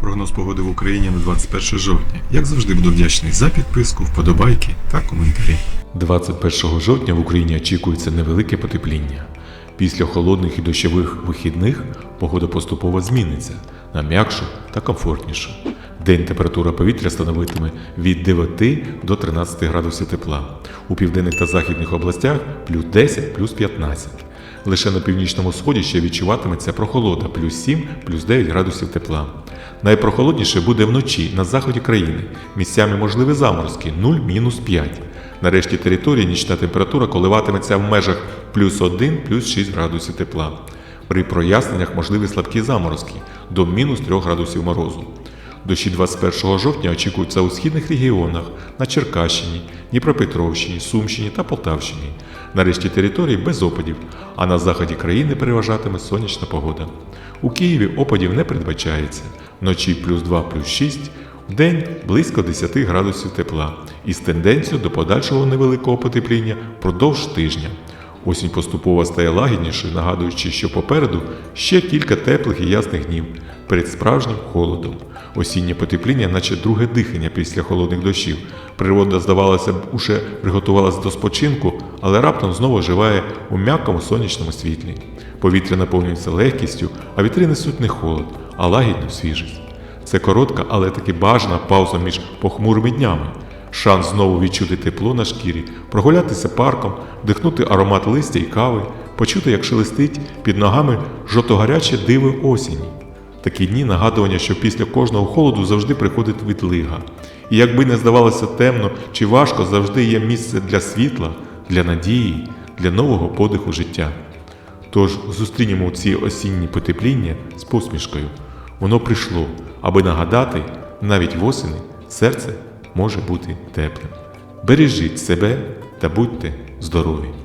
Прогноз погоди в Україні на 21 жовтня. Як завжди буду вдячний за підписку, вподобайки та коментарі. 21 жовтня в Україні очікується невелике потепління. Після холодних і дощових вихідних погода поступово зміниться на м'якшу та комфортнішу. День температура повітря становитиме від 9 до 13 градусів тепла. У південних та західних областях плюс 10, плюс 15. Лише на північному сході ще відчуватиметься прохолода плюс 7, плюс 9 градусів тепла. Найпрохолодніше буде вночі на заході країни. Місцями можливі заморозки 0-5. На решті території нічна температура коливатиметься в межах плюс 1, плюс 6 градусів тепла. При проясненнях можливі слабкі заморозки до мінус 3 градусів морозу. Дощі 21 жовтня очікуються у східних регіонах на Черкащині, Дніпропетровщині, Сумщині та Полтавщині. На решті територій без опадів, а на заході країни переважатиме сонячна погода. У Києві опадів не передбачається. Вночі плюс 2 плюс 6, вдень близько 10 градусів тепла із тенденцією до подальшого невеликого потепління впродовж тижня. Осінь поступово стає лагіднішою, нагадуючи, що попереду ще кілька теплих і ясних днів перед справжнім холодом. Осіннє потепління, наче друге дихання після холодних дощів. Природа, здавалося б, уже приготувалася до спочинку, але раптом знову оживає у м'якому сонячному світлі. Повітря наповнюється легкістю, а вітри несуть не холод, а лагідну свіжість. Це коротка, але таки бажана пауза між похмурими днями. Шанс знову відчути тепло на шкірі, прогулятися парком, вдихнути аромат листя і кави, почути, як шелестить під ногами жовто-гаряче диво осені. Такі дні нагадування, що після кожного холоду завжди приходить відлига. І якби не здавалося темно чи важко, завжди є місце для світла, для надії, для нового подиху життя. Тож зустрінемо ці осінні потепління з посмішкою. Воно прийшло, аби нагадати, навіть восени серце може бути теплим. Бережіть себе та будьте здорові!